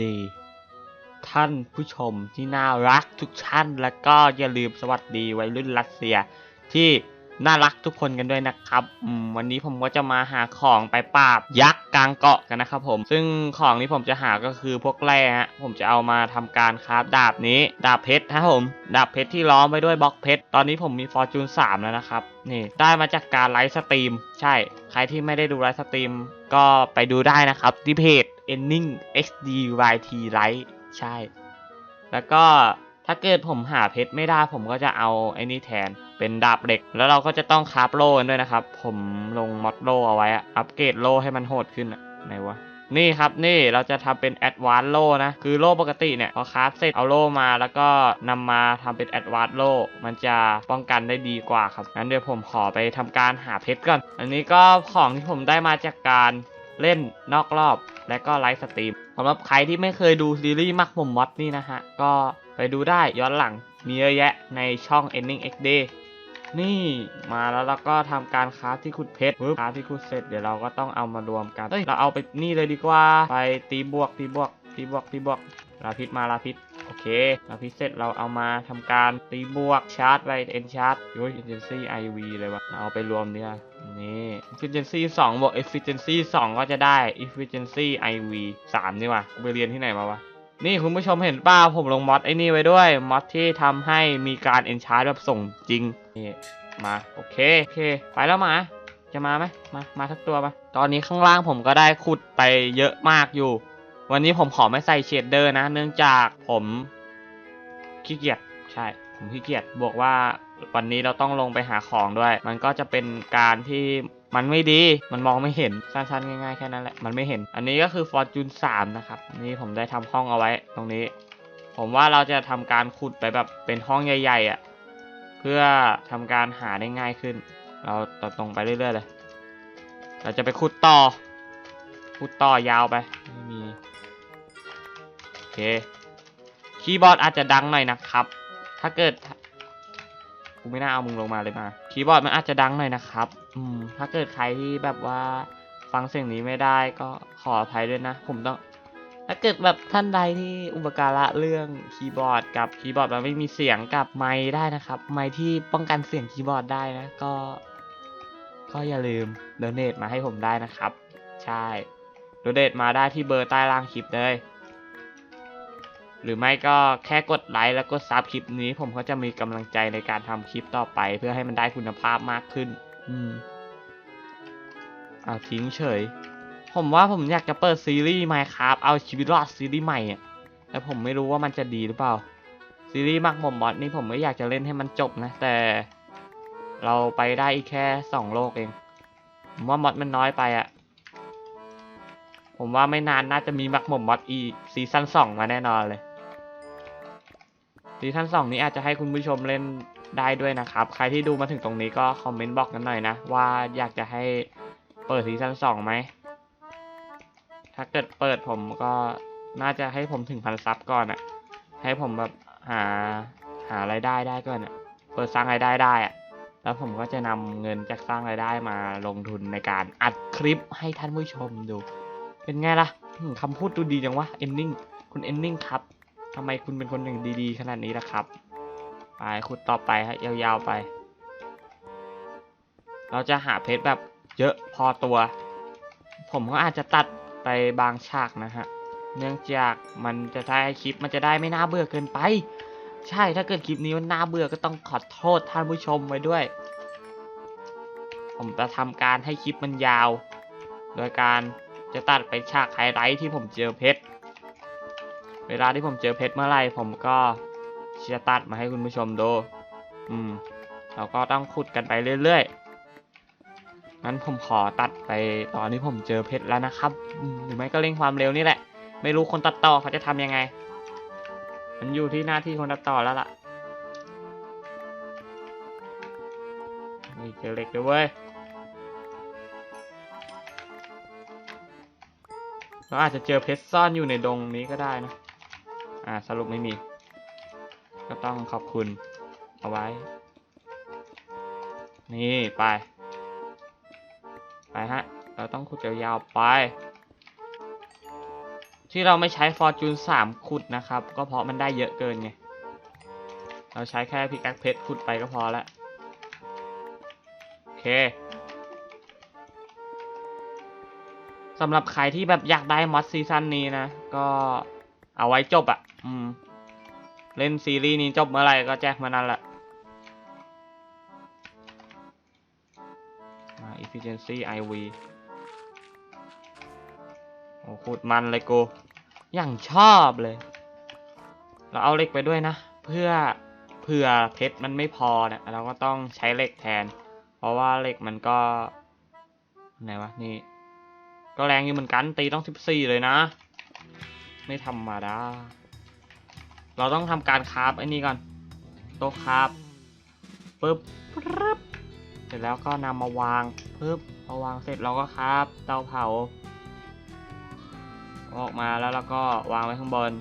ดี ท่านผู้ชมที่น่ารักทุกท่าน แล้วก็อย่าลืมสวัสดีวัยรุ่นรัสเซีย ที่น่ารักทุกคนกันด้วยนะครับวันนี้ผมก็จะมาหาของไปปราบยักษ์กลางเกาะกันนะครับผม ซึ่งของที่ผมจะหาก็คือพวกแร่ฮะ ผมจะเอามาทำการคราฟดาบนี้ ดาบเพชรครับผม ดาบเพชรที่ล้อมไปด้วยบล็อกเพชร ตอนนี้ผมมีฟอร์จูน3แล้วนะครับ นี่ได้มาจากการไลฟ์สตรีม ใช่ ใครที่ไม่ได้ดูไลฟ์สตรีมก็ไปดูได้นะครับที่เพจ ending xd yt live ใช่ แล้วก็ถ้าเกิดผมหาเพชรไม่ได้ผมก็จะเอาไอ้นี่แทนเป็นดาบเหล็ก แล้วเราก็จะต้องคราฟโล่ด้วยนะครับ ผมลงมอดโล่เอาไว้อัปเกรดโล่ให้มันโหดขึ้นอะไหนวะนี่ครับนี่เราจะทำเป็นแอดวานโล่นะ คือโล่ปกติเนี่ยพอคราฟเสร็จเอาโล่มาแล้วก็นำมาทำเป็นแอดวานโล่มันจะป้องกันได้ดีกว่าครับงั้นเดี๋ยวผมขอไปทำการหาเพชรก่อน อันนี้ก็ของที่ผมได้มาจากการ เล่นนอกรอบ และก็ไลฟ์สตรีมสำหรับใครที่ไม่เคยดูซีรีส์มักผมมอดนี่นะฮะ ก็ไปดูได้ย้อนหลังมีเยอะแยะในช่อง Ending XD นี่มาแล้วเราก็ทำการคราฟที่ขุดเพชรคราฟที่ขุดเสร็จเดี๋ยวเราก็ต้องเอามารวมกันเฮ้ยเราเอาไปนี่เลยดีกว่า ไปตีบวกตีบวกตีบวกตีบวกลาพิษมาลาพิษ อเคลาพิเสร็จเราเอามาทำการตีบวกชาร์จไปเอ็นชาร์จโอ้ย efficiency IV เลยวะเราเอาไปรวมเนี่ยนี่ efficiency 2บวก efficiency 2 ก็จะได้ efficiency IV 3นี่วะไปเรียนที่ไหนมาวะนี่คุณผู้ชมเห็นป่าผมลงมอดไอ้นี่ไว้ด้วยมอดที่ทำให้มีการเอนชาร์แบบส่งจริงนี่มาโอเคโอเค ไปแล้วมา จะมาไหมมา มาทักตัวมาตอนนี้ข้างล่างผมก็ได้ขุดไปเยอะมากอยู่ วันนี้ผมขอไม่ใส่เชดเดอร์นะ เนื่องจากผมขี้เกียจใช่ ผมขี้เกียจบอกว่าวันนี้เราต้องลงไปหาของด้วย มันก็จะเป็นการที่มันไม่ดี มันมองไม่เห็น สั้นๆ ง่ายๆ แค่นั้นแหละ มันไม่เห็น อันนี้ก็คือ Fortune 3นะครับ นี่ผมได้ทำห้องเอาไว้ตรงนี้ ผมว่าเราจะทำการขุดไปแบบเป็นห้องใหญ่ ๆอะ่ะ เพื่อทำการหาได้ง่ายขึ้น เราต่อตรงไปเรื่อยๆเลย เราจะไปขุดต่อ ขุดต่อยาวไป ไม่มี เค คีย์บอร์ดอาจจะดังหน่อยนะครับ ถ้าเกิดกูไม่น่าเอามึงลงมาเลยมา คีย์บอร์ดมันอาจจะดังหน่อยนะครับ อืม ถ้าเกิดใครที่แบบว่าฟังเสียงนี้ไม่ได้ก็ขออภัยด้วยนะ ผมต้อง ถ้าเกิดแบบท่านใดที่อุปการะเรื่องคีย์บอร์ดกับคีย์บอร์ดมันไม่มีเสียงกับไมค์ได้นะครับ ไมค์ที่ป้องกันเสียงคีย์บอร์ดได้นะ ก็ ก็อย่าลืมโดเนทมาให้ผมได้นะครับ ใช่โดเนทมาได้ที่เบอร์ใต้ล่างคลิปเลย หรือไม่ก็แค่กดไลค์แล้วกดซับคลิปนี้ ผมก็จะมีกำลังใจในการทำคลิปต่อไป เพื่อให้มันได้คุณภาพมากขึ้น อืมเอาทิ้งเฉย ผมว่าผมอยากจะเปิดซีรีส์ Minecraft เอาชีวิตรอดซีรีส์ใหม่อะแต่ผมไม่รู้ว่ามันจะดีหรือเปล่า ซีรีส์มักหมอมมอดนี่ผมไม่อยากจะเล่นให้มันจบนะ แต่ เราไปได้อีกแค่สองโลกเอง ผมว่ามอดมันน้อยไปอะผมว่าไม่นานน่าจะมีมักหมอมมอดอีซีซั่นสองมาแน่นอนเลย ซีซั่นสองนี้อาจจะให้คุณผู้ชมเล่นได้ด้วยนะครับ ใครที่ดูมาถึงตรงนี้ก็คอมเมนต์บอกกันหน่อยนะ ว่าอยากจะให้เปิดซีซั่นสองไหม ถ้าเกิดเปิดผมก็น่าจะให้ผมถึงพันซับก่อนอะให้ผมแบบหาหารายได้ได้ก่อนอะเปิดสร้างรายได้ได้อะแล้วผมก็จะนำเงินจากสร้างรายได้มาลงทุนในการอัดคลิปให้ท่านผู้ชมดู เป็นไงล่ะอืมคำพูดดูดีจังวะ ending คุณ ending ครับ ทำไมคุณเป็นคนอย่างดีๆ ขนาดนี้ล่ะครับ ไปขุดต่อไปฮะยาวๆไป เราจะหาเพชรแบบเยอะพอตัว ผมก็อาจจะตัดไปบางฉากนะฮะ เนื่องจากมันจะได้คลิปมันจะได้ไม่น่าเบื่อเกินไป ใช่ถ้าเกิดคลิปนี้มันน่าเบื่อก็ต้องขอโทษท่านผู้ชมไว้ด้วย ผมจะทำการให้คลิปมันยาว โดยการจะตัดไปฉากไฮไลท์ที่ผมเจอเพชร เวลาที่ผมเจอเพชรเมื่อไรผมก็จะตัดมาให้คุณผู้ชมดู อืม เราก็ต้องขุดกันไปเรื่อยๆงั้นผมขอตัดไปตอนที่ผมเจอเพชรแล้วนะครับหรือไม่ก็เร่งความเร็วนี่แหละ ไม่รู้คนตัดต่อเขาจะทำยังไง มันอยู่ที่หน้าที่คนตัดต่อแล้วล่ะนี่เจอเหล็กด้วยเว้ยเราอาจจะเจอเพชรซ่อนอยู่ในดงนี้ก็ได้นะ อ่าสรุปไม่มี ก็ต้องขอบคุณเอาไว้ นี่ไป ไปฮะ เราต้องขุดยาวๆไป ที่เราไม่ใช้ฟอร์จูนสามขุดนะครับ ก็เพราะมันได้เยอะเกินไง เราใช้แค่พิกแอคเพชรขุดไปก็พอละโอเคสำหรับใครที่แบบอยากได้มอดซีซั่นนี้นะ ก็ เอาไว้จบอะ่ะ อืม เล่นซีรีส์นี้จบเมื่อไหร่ก็แจ้งมานั่นแหละมา efficiency iv โอ้ขุดมันเลยกูอย่างชอบเลย เราเอาเหล็กไปด้วยนะ เพื่อเผื่อเพชรมันไม่พอเนี่ยเราก็ต้องใช้เหล็กแทน เพราะว่าเหล็กมันก็ไหนวะนี่ ก็แรงอยู่เหมือนกันตีต้องสิบสี่เลยนะ ไม่ธรรมดา เราต้องทำการคราฟไอ้นี่ก่อน โต๊ะคราฟปึ๊บปึ๊บ เสร็จแล้วก็นำมาวางปึ๊บพอวางเสร็จเราก็คราฟเตาเผา ออกมาแล้วเราก็วางไว้ข้างบน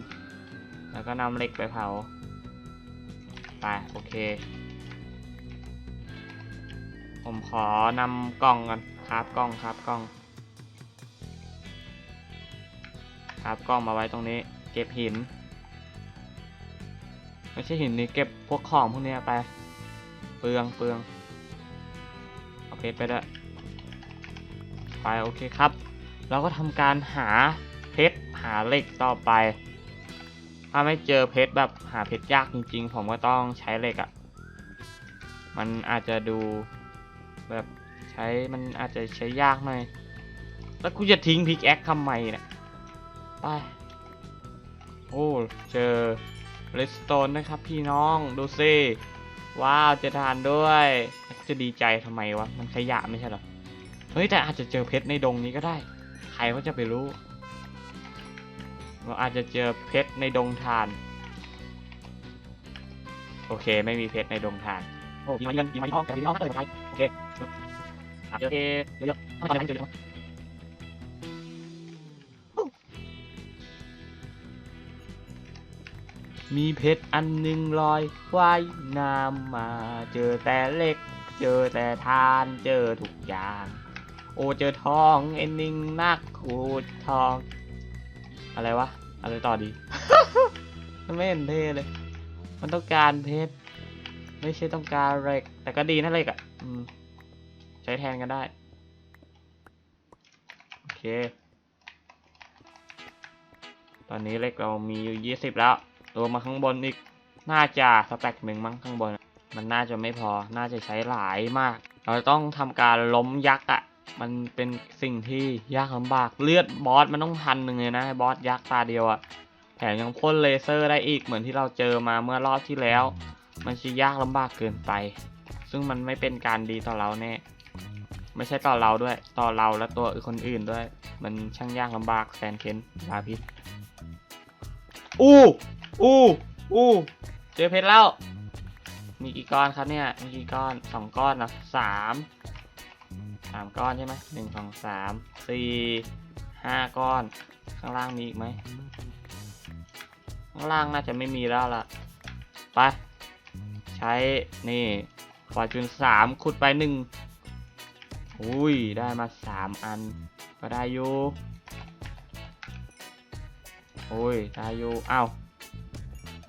แล้วก็นำเหล็กไปเผา ไป โอเค ผมขอนำกล่องกันครับกล่องครับกล่อง ครับกล้องมาไว้ตรงนี้ เก็บหิน ไม่ใช่หินนี่เก็บพวกของพวกนี้ไป เปลืองเปลืองเอาเพชรไปด้วยไปโอเคครับ เราก็ทำการหาเพชรหาเหล็กต่อไป ถ้าไม่เจอเพชรแบบหาเพชรยากจริง ๆ ผมก็ต้องใช้เหล็กอะ่ะ มันอาจจะดูแบบใช้มันอาจจะใช้ยากหน่อย แล้วกูจะทิ้งพิกแอคทำไมเนี่ย ไป โอ้ เจอเลสโตนนะครับพี่น้อง ดูสิว้าวเจะทานด้วย จะดีใจทำไมวะ มันขยะไม่ใช่เหรอ เฮ้ย แต่อาจจะเจอเพชรในดงนี้ก็ได้ ใครก็จะไปรู้ เราอาจจะเจอเพชรในดงทาน โอเค ไม่มีเพชรในดงทาน โอ้ยมาเงินยิงมาที่ห้องแต่ที่ห้องเปิดไปโอเคอะเจอเยอะๆ มีเพชรอันหนึ่งลอยว่ายน้ำมา เจอแต่เหล็ก เจอแต่ทานเจอทุกอย่าง โอเจอทองเอ็นนิ่งนักขูดทอง อะไรวะ อะไรต่อดี มันไม่เห็นเท่เลย มันต้องการเพชรไม่ใช่ต้องการเหล็ก แต่ก็ดีนะเหล็กอะ่ะใช้แทนกันได้ โอเค ตอนนี้เหล็กเรามีอยู่ยี่สิบแล้ว รวมาข้างบนอีก น่าจะสแต็กหนึ่งมั้งข้างบน มันน่าจะไม่พอ น่าจะใช้หลายมาก เราต้องทำการล้มยักษ์อะ่ะ มันเป็นสิ่งที่ยากลำบาก เลือดบอสมันต้องพันหนึ่งเลยนะบอสยักษ์ตาเดียวอะ่ะ แถมยังพ่นเลเซอร์ได้อีกเหมือนที่เราเจอมาเมื่อรอบที่แล้ว มันจะยากลำบากเกินไป ซึ่งมันไม่เป็นการดีต่อเราแน่ ไม่ใช่ต่อเราด้วย ต่อเราและตัวคนอื่นด้วย มันช่างยากลำบากแสนเข็นลาพิษอู้ อู้อู้เจอเพชรแล้ว มีกี่ก้อนครับเนี่ย มีกี่ก้อนสองก้อนนะสามสามก้อนใช่ไหมหนึ่งสองสามสี่ห้าก้อน ข้างล่างมีอีกไหมข้างล่างน่าจะไม่มีแล้วล่ะ ไป ใช้นี่ฟอร์จูนสามขุดไปหนึ่งอุ้ย ได้มาสามอัน ก็ได้อยู่ โอ้ย ได้อยู่อ้าว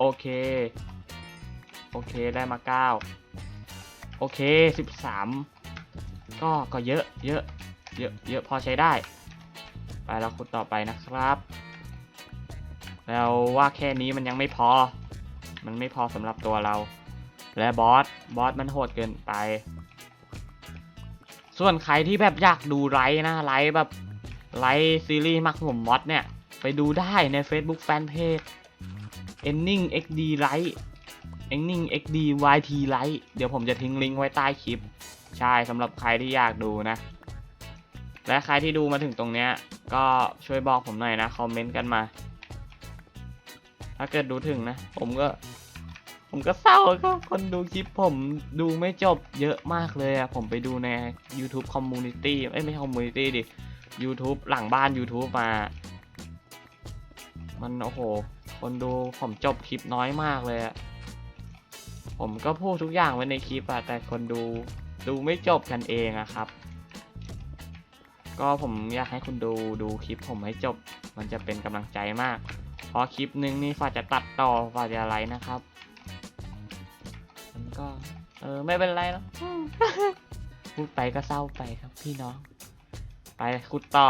โอเค โอเคได้มาเก้าโอเคสิบสามก็ก็เยอะเยอะเยอะเยอะพอใช้ได้ ไปเราขุดต่อไปนะครับ แล้วว่าแค่นี้มันยังไม่พอ มันไม่พอสำหรับตัวเรา และบอสบอสมันโหดเกินไป ส่วนใครที่แบบอยากดูไลฟ์นะไลฟ์แบบไลฟ์ซีรีส์มักผมมอดเนี่ย ไปดูได้ใน Facebook Fanpage Ending XD Live Ending XD YT Live เดี๋ยวผมจะทิ้งลิงก์ไว้ใต้คลิป ใช่สำหรับใครที่อยากดูนะ และใครที่ดูมาถึงตรงเนี้ย ก็ช่วยบอกผมหน่อยนะ คอมเมนต์กันมา ถ้าเกิดดูถึงนะ ผมก็ ผมก็เศร้าก็คนดูคลิปผมดูไม่จบเยอะมากเลยอะผมไปดูใน YouTube Community เอ้ยไม่ใช่ Community ดิ YouTube หลังบ้าน YouTube มา มันโอ้โห คนดูผมจบคลิปน้อยมากเลยอะผมก็พูดทุกอย่างไว้ในคลิปอะแต่คนดูดูไม่จบกันเองอะครับ ก็ผมอยากให้คุณดูดูคลิปผมให้จบ มันจะเป็นกำลังใจมากเพราะคลิปหนึ่งนี่ฝ่าจะตัดต่อฝ่าจะอะไรนะครับ มันก็ เออไม่เป็นไรหรอกพูดไปก็เศร้าไปครับพี่น้อง ไปขุดต่อ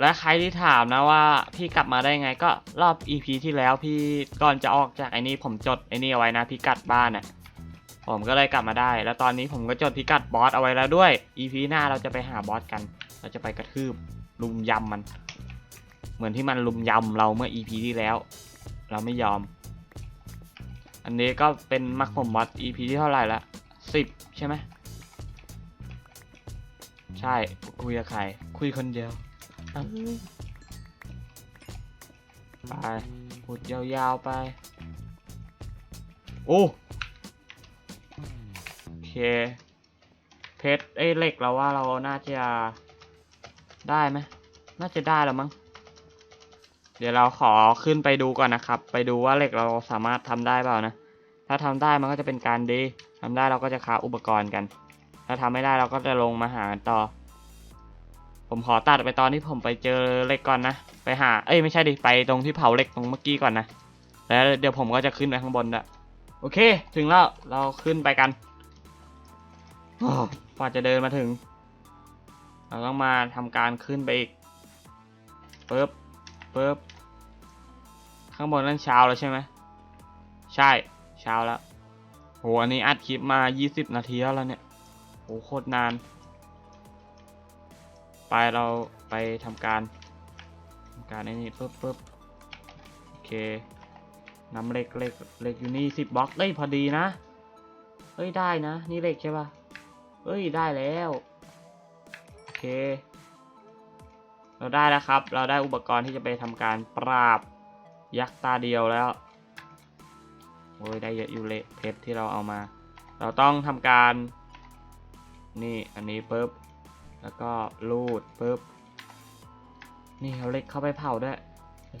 และใครที่ถามนะว่าพี่กลับมาได้ไงก็รอบ EP ที่แล้วพี่ก่อนจะออกจากไอ้นี่ผมจดไอ้นี่เอาไว้นะพิกัดบ้านน่ะผมก็เลยกลับมาได้ แล้วตอนนี้ผมก็จดพิกัดบอสเอาไว้แล้วด้วย EP หน้าเราจะไปหาบอสกัน เราจะไปกระทืบลุมยำมัน เหมือนที่มันลุมยำเราเมื่อ EP ที่แล้ว เราไม่ยอม อันนี้ก็เป็นมักผมบอส EP ที่เท่าไหร่ละสิบใช่ไหมใช่คุยกับใครคุยคนเดียว ไปหุดยาวๆไป โอ้โอเค เพชรไอ้เหล็กเราว่าเราน่าจะได้ไหมน่าจะได้แล้วมั้ง เดี๋ยวเราขอขึ้นไปดูก่อนนะครับ ไปดูว่าเหล็กเราสามารถทำได้เปล่านะ ถ้าทำได้มันก็จะเป็นการดีทำได้เราก็จะค้าอุปกรณ์กัน ถ้าทำไม่ได้เราก็จะลงมาหาต่อ ผมขอตัดไปตอนที่ผมไปเจอเล็กก่อนนะ ไปหา เอ้ยไม่ใช่ดิ ไปตรงที่เผาเล็กตรงเมื่อกี้ก่อนนะ แล้วเดี๋ยวผมก็จะขึ้นไปข้างบนละโอเค ถึงแล้ว เราขึ้นไปกันกว่าจะเดินมาถึง เราต้องมาทำการขึ้นไปอีกปึ๊บปึ๊บข้างบนนั่นเช้าแล้วใช่ไหม ใช่ เช้าแล้ว โห อันนี้อัดคลิปมา 20 นาทีแล้วเนี่ย โห โคตรนาน ไปเราไปทำการทำการไอ้นี่ปึ๊บปึ๊บโอเคนำเหล็กเหล็กเหล็กอยู่นี่สิบบล็อกเอ้ยพอดีนะเฮ้ยได้นะ นี่เหล็กใช่ปะเฮ้ยได้แล้วโอเค เราได้แล้วครับ เราได้อุปกรณ์ที่จะไปทำการปราบยักษ์ตาเดียวแล้วโอ้ยได้เยอะอยู่เละเพชรที่เราเอามา เราต้องทำการ นี่อันนี้ปึ๊บ แล้วก็รูดปึ๊บ นี่เอาเหล็กเข้าไปเผาด้วย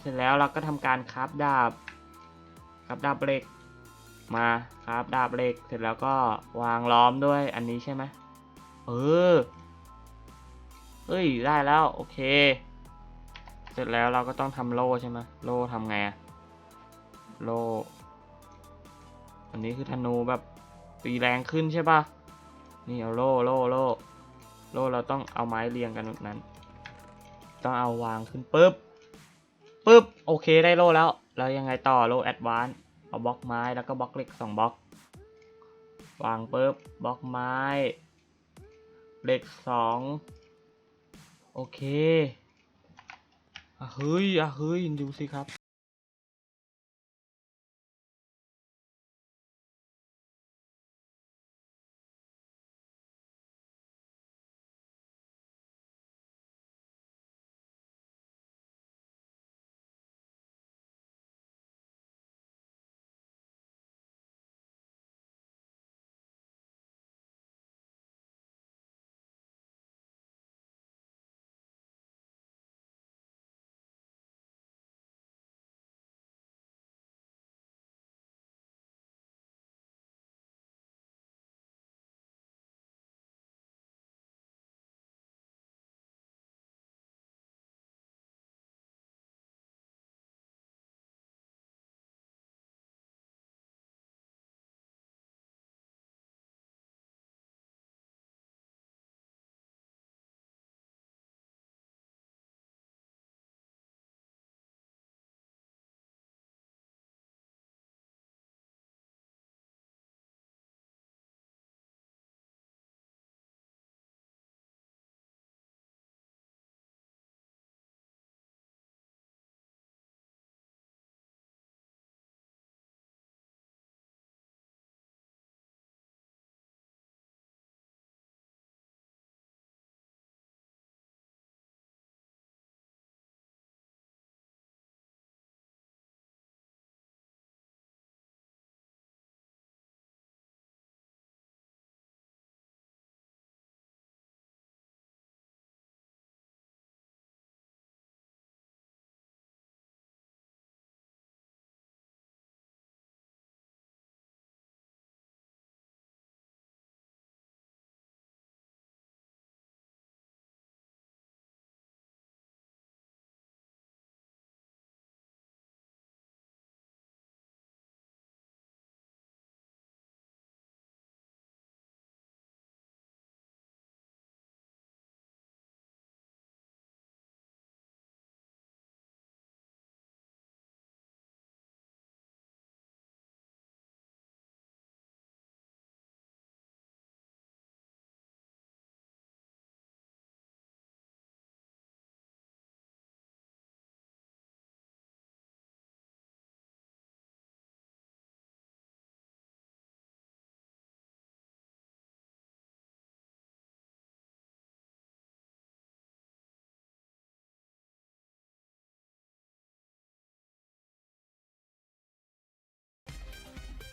เสร็จแล้วเราก็ทำการคราฟดาบคราฟดาบเหล็ก มาคราฟดาบเหล็ก เสร็จแล้วก็วางล้อมด้วยอันนี้ใช่ไหมเออเฮ้ยได้แล้วโอเค เสร็จแล้วเราก็ต้องทำโล่ใช่ไหมโล่ทำไงอะโล่อันนี้คือธนูแบบตีแรงขึ้นใช่ปะนี่เอาโล่โล่โล่ โลเราต้องเอาไม้เรียงกันนั้น ต้องเอาวางขึ้นปุ๊บปุ๊บโอเคได้โลแล้วแล้วยังไงต่อโลแอดวานเอาบล็อกไม้แล้วก็บล็อกเหล็กสองบล็อก วางปุ๊บบล็อกไม้เหล็กสองโอเคอะเฮ้ยอะเฮ้ยดูสิครับ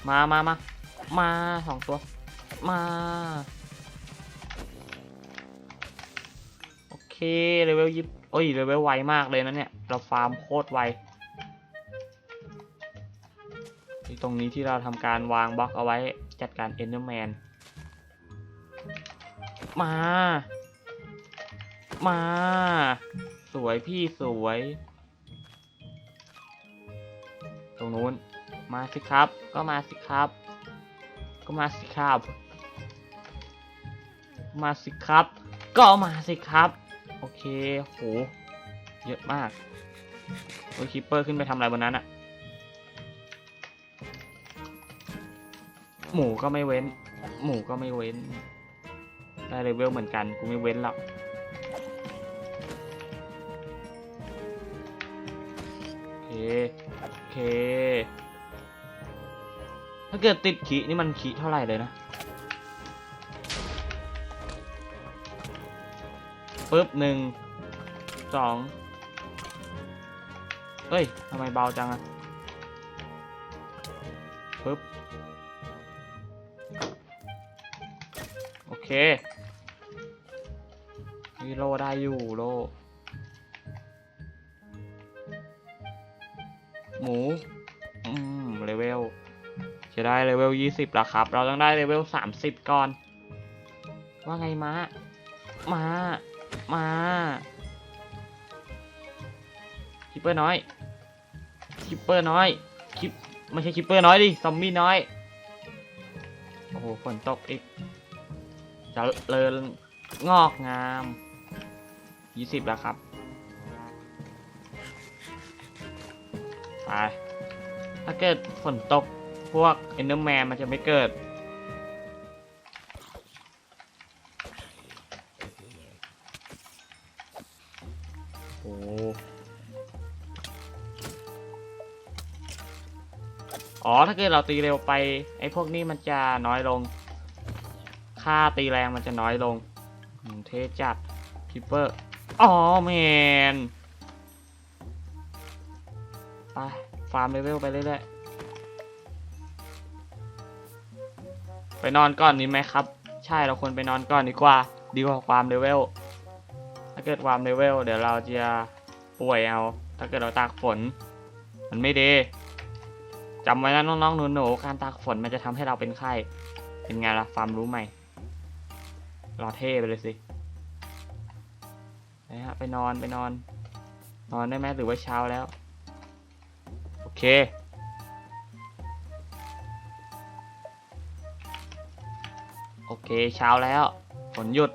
มามามามาสองตัว มา โอเคเลเวลยิบโอ้ยเลเวลไวมากเลยนะเนี่ย เราฟาร์มโคตรไวที่ตรงนี้ที่เราทำการวางบล็อกเอาไว้จัดการเอนเดอร์แมน มา มา สวยพี่สวย ตรงนู้น มาสิครับ ก็มาสิครับ ก็มาสิครับ มาสิครับ ก็มาสิครับ โอเค โห เยอะมาก โอ้ยคิปเปอร์ขึ้นไปทำอะไรบนนั้นอะหมูก็ไม่เว้น หมูก็ไม่เว้น ได้เลเวลเหมือนกัน กูไม่เว้นหรอกโอเคโอเค ถ้าเกิดติดขีนี่มันขีเท่าไหร่เลยนะปึ๊บหนึ่งสองเฮ้ยทำไมเบาจังอะปึ๊บโอเคนี่โลได้อยู่โลหมู ได้เลเวลยี่สิบแล้วครับ เราต้องได้เลเวลสามสิบก่อน ว่าไงมามามาคิปเปอร์น้อยคิปเปอร์น้อยคิปไม่ใช่คิปเปอร์น้อยดิ ซอมบี้น้อย โอ้โห ฝนตกอีก จะเลินงอกงามยี่สิบแล้วครับไปถ้าเกิดฝนตก พวกเอนเดอร์แมนมันจะไม่เกิด โอ้อ๋อ ถ้าเกิดเราตีเร็วไป ไอ้พวกนี้มันจะน้อยลง ค่าตีแรงมันจะน้อยลง เทจัดคิปเปอร์ อ๋อแมน ไป ฟาร์มเลเวลไปเรื่อยๆ ไปนอนก่อนนี้ไหมครับ ใช่เราควรไปนอนก่อนดีกว่า ดีกว่าความเลเวล ถ้าเกิดความเลเวลเดี๋ยวเราจะป่วยเอา ถ้าเกิดเราตากฝน มันไม่ดีจำไว้นะน้องๆหนูๆการตากฝนมันจะทำให้เราเป็นไข้ เป็นไงล่ะฟาร์มรู้ใหม่รอเท่ไปเลยสิไปฮะไปนอนไปนอน นอนได้ไหมหรือว่าเช้าแล้ว โอเค โอเคเช้าแล้ว ฝนหยุด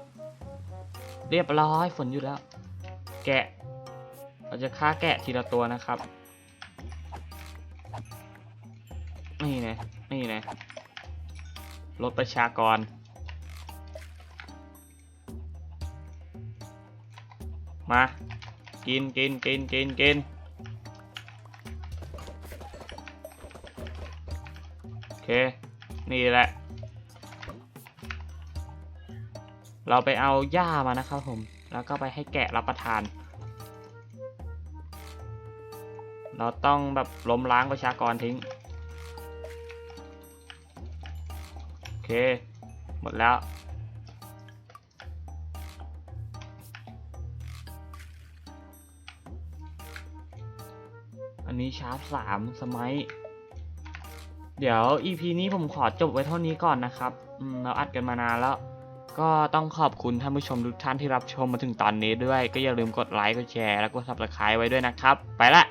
เรียบร้อยฝนหยุดแล้ว แกะ เราจะฆ่าแกะทีละตัวนะครับ นี่นะนี่นะลดประชากร มา กินกินกินกินกินโอเค นี่แหละ เราไปเอาหญ้ามานะครับผม แล้วก็ไปให้แกะรับประทาน เราต้องแบบล้มล้างประชากรทิ้ง โอเค หมดแล้ว อันนี้ชาร์ปสามสมัยเดี๋ยว EP นี้ผมขอจบไว้เท่านี้ก่อนนะครับ เราอัดกันมานานแล้ว ก็ต้องขอบคุณท่านผู้ชมทุกท่านที่รับชมมาถึงตอนนี้ด้วย ก็อย่าลืมกดไลค์ กดแชร์ แล้วก็ subscribe ไว้ด้วยนะครับ ไปละ